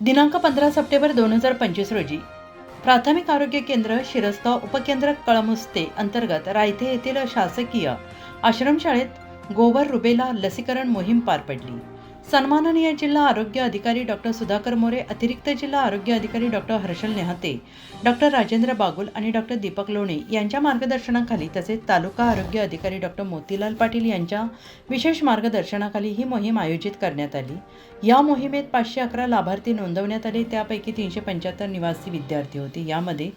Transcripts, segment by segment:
दिनांक पंधरा सप्टेंबर दोन हजार पंचवीस रोजी प्राथमिक आरोग्य केंद्र शिरसगाव उपकेंद्र कळमुस्ते अंतर्गत रायथे येथील शासकीय आश्रमशाळेत गोवर रुबेला लसीकरण मोहीम पार पडली. सन्माननीय जिल्हा आरोग्य अधिकारी डॉक्टर सुधाकर मोरे अतिरिक्त जिल्हा आरोग्य अधिकारी डॉक्टर हर्षल नेहाते डॉक्टर राजेंद्र बागुल आणि डॉक्टर दीपक लोणे यांच्या मार्गदर्शनाखाली तसेच तालुका आरोग्य अधिकारी डॉक्टर मोतीलाल पाटील यांच्या विशेष मार्गदर्शनाखाली ही मोहीम आयोजित करण्यात आली. या मोहिमेत पाचशे अकरा लाभार्थी नोंदवण्यात आले. त्यापैकी तीनशे पंच्याहत्तर निवासी विद्यार्थी होते. यामध्ये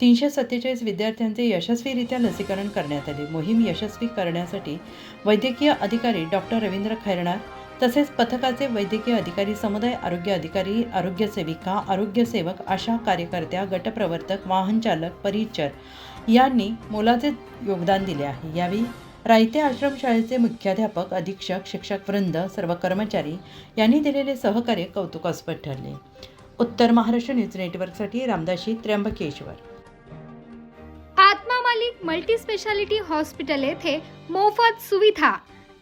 तीनशे सत्तेचाळीस विद्यार्थ्यांचे यशस्वीरित्या लसीकरण करण्यात आले. मोहीम यशस्वी करण्यासाठी वैद्यकीय अधिकारी डॉक्टर रवींद्र खैरणार तसेच पथकाचे वैद्यकीय अधिकारी समुदाय आरोग्य अधिकारी आरोग्य सेविका आरोग्य सेवक आशा कार्यकर्त्या गटप्रवर्तक वाहन चालक परिचर यांनी मोलाचे योगदान दिले आहे. यावेळी रायते आश्रमशाळेचे मुख्याध्यापक अधीक्षक शिक्षक वृंद सर्व कर्मचारी यांनी दिलेले सहकार्य कौतुकास्पद ठरले. उत्तर महाराष्ट्र न्यूज नेटवर्कसाठी Ramdashi Trimbakeshwar. Atma Malik multi speciality hospital येथे मोफत सुविधा